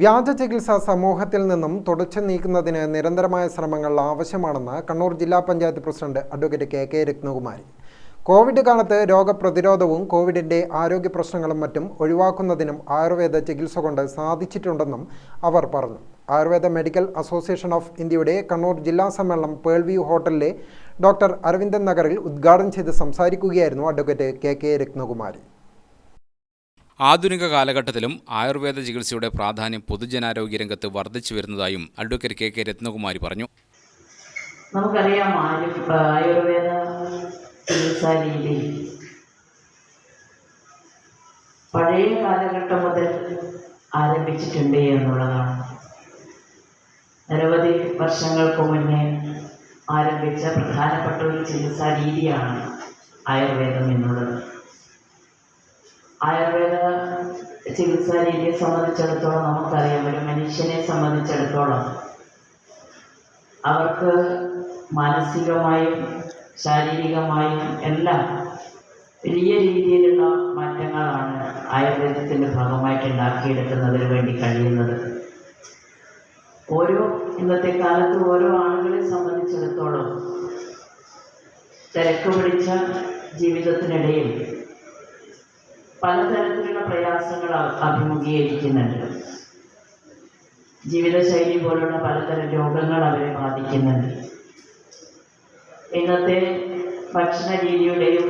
വ്യാജ ചികിത്സ സമൂഹത്തിൽ നിന്നും തുടച്ചു നീക്കുന്നതിന് നിരന്തരമായ ശ്രമങ്ങൾ ആവശ്യമാണെന്ന് കണ്ണൂർ ജില്ലാ panchayat president advocate K K Ratnakumari. Covid കാലത്ത് രോഗപ്രതിരോധവും കോവിഡിന്റെ ആരോഗ്യ പ്രശ്നങ്ങളും മറ്റും ഒഴിവാക്കുന്നതിനും ആയുർവേദ ചികിത്സ കൊണ്ട് സാധിച്ചിട്ടുണ്ടെന്നും അവർ പറഞ്ഞു. ആയുർവേദ മെഡിക്കൽ അസോസിയേഷൻ ഓഫ് ഇന്ത്യയുടെ കണ്ണൂർ ജില്ലാ സമ്മേളനം പേൾവ്യൂ ഹോട്ടലിലെ ഡോക്ടർ അരവിന്ദൻ നഗറിൽ ഉദ്ഘാടനം ചെയ്ത് സംസാരിക്കുകയായിരുന്നു അഡ്വക്കേറ്റ് കെ കെ രത്നകുമാരി. ആധുനിക കാലഘട്ടത്തിലും ആയുർവേദ ചികിത്സയുടെ പ്രാധാന്യം പൊതുജനാരോഗ്യ രംഗത്ത് വർദ്ധിച്ചു വരുന്നതായും അഡ്വക്കേറ്റ് കെ കെ രത്നകുമാരി പറഞ്ഞു. നമുക്കറിയാം ആയു ആയുർവേദ ചികിത്സാ രീതി. പഴയ കാലഘട്ടം മുതൽ ആരംഭിച്ചിട്ടുണ്ട് എന്നുള്ളതാണ്. നിരവധി വർഷങ്ങൾക്ക് മുന്നേ ആരംഭിച്ച പ്രധാനപ്പെട്ട ഒരു ചികിത്സാ രീതിയാണ് ആയുർവേദം എന്നുള്ളത്. ആയുർവേദ ചികിത്സാ രീതിയെ സംബന്ധിച്ചിടത്തോളം നമുക്കറിയാം ഒരു മനുഷ്യനെ സംബന്ധിച്ചിടത്തോളം അവർക്ക് മാനസികമായും ശാരീരികമായും എല്ലാം വലിയ രീതിയിലുള്ള മാറ്റങ്ങളാണ് ആയുർവേദത്തിന്റെ ഭാഗമായിട്ട് ഉണ്ടാക്കിയെടുക്കുന്നതിന് വേണ്ടി കഴിയുന്നത്. ഓരോ ഇന്നത്തെ കാലത്ത് ഓരോ ആളുകളെ സംബന്ധിച്ചിടത്തോളം തിരക്ക് പിടിച്ച ജീവിതത്തിനിടയിൽ പലതരത്തിലുള്ള പ്രയാസങ്ങൾ അഭിമുഖീകരിക്കുന്നുണ്ട്. ജീവിതശൈലി പോലുള്ള പലതരം രോഗങ്ങൾ അവരെ ബാധിക്കുന്നുണ്ട്. ഇന്നത്തെ ഭക്ഷണ രീതിയുടെയും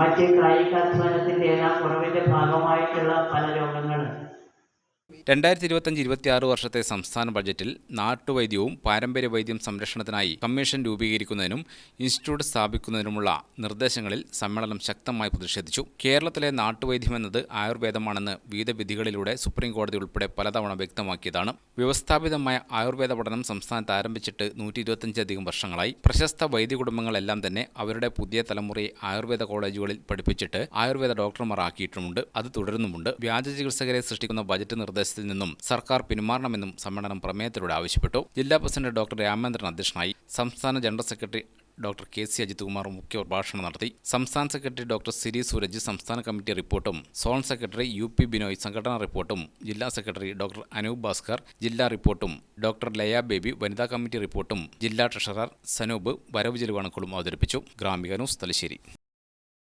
മറ്റ് കായികാധ്വാനത്തിന്റെ എല്ലാം കുറവിന്റെ ഭാഗമായിട്ടുള്ള പല രോഗങ്ങളും രണ്ടായിരത്തി ഇരുപത്തഞ്ച് ഇരുപത്തിയാറ് വർഷത്തെ സംസ്ഥാന ബജറ്റിൽ നാട്ടുവൈദ്യവും പാരമ്പര്യ വൈദ്യം സംരക്ഷണത്തിനായി കമ്മീഷൻ രൂപീകരിക്കുന്നതിനും ഇൻസ്റ്റിറ്റ്യൂട്ട് സ്ഥാപിക്കുന്നതിനുമുള്ള നിർദ്ദേശങ്ങളിൽ സമ്മേളനം ശക്തമായി പ്രതിഷേധിച്ചു. കേരളത്തിലെ നാട്ടുവൈദ്യം എന്നത് ആയുർവേദമാണെന്ന് വിവിധ വിധികളിലൂടെ സുപ്രീം കോടതി ഉൾപ്പെടെ പലതവണ വ്യക്തമാക്കിയതാണ്. വ്യവസ്ഥാപിതമായ ആയുർവേദ പഠനം സംസ്ഥാനത്ത് ആരംഭിച്ചിട്ട് നൂറ്റി ഇരുപത്തഞ്ചധികം വർഷങ്ങളായി. പ്രശസ്ത വൈദ്യ കുടുംബങ്ങളെല്ലാം തന്നെ അവരുടെ പുതിയ തലമുറയെ ആയുർവേദ കോളേജുകളിൽ പഠിപ്പിച്ചിട്ട് ആയുർവേദ ഡോക്ടർമാർ ആക്കിയിട്ടുമുണ്ട് അത് തുടരുന്നുമുണ്ട്. വ്യാജ ചികിത്സകരെ സൃഷ്ടിക്കുന്ന ബജറ്റ് നിർദ്ദേശത്തിൽ നിന്നും സർക്കാർ പിന്മാറണമെന്നും സമ്മേളനം പ്രമേയത്തിലൂടെ ആവശ്യപ്പെട്ടു. ജില്ലാ പ്രസിഡന്റ് ഡോക്ടർ രാമേന്ദ്രൻ അധ്യക്ഷനായി സംസ്ഥാന general secretary doctor K C Ajith Kumar മുഖ്യ പ്രഭാഷണം നടത്തി. സംസ്ഥാന സെക്രട്ടറി ഡോക്ടർ സിരി സൂരജ് സംസ്ഥാന കമ്മിറ്റി റിപ്പോർട്ടും zone secretary U P Binoy സംഘടനാ റിപ്പോർട്ടും ജില്ലാ സെക്രട്ടറി ഡോക്ടർ അനൂപ് ഭാസ്കർ ജില്ലാ റിപ്പോർട്ടും ഡോക്ടർ ലയ ബേബി വനിതാ കമ്മിറ്റി റിപ്പോർട്ടും ജില്ലാ ട്രഷറർ സനൂപ് വരവ് ചെലവണക്കുകളും അവതരിപ്പിച്ചു. ഗ്രാമിക ന്യൂസ് തലശ്ശേരി.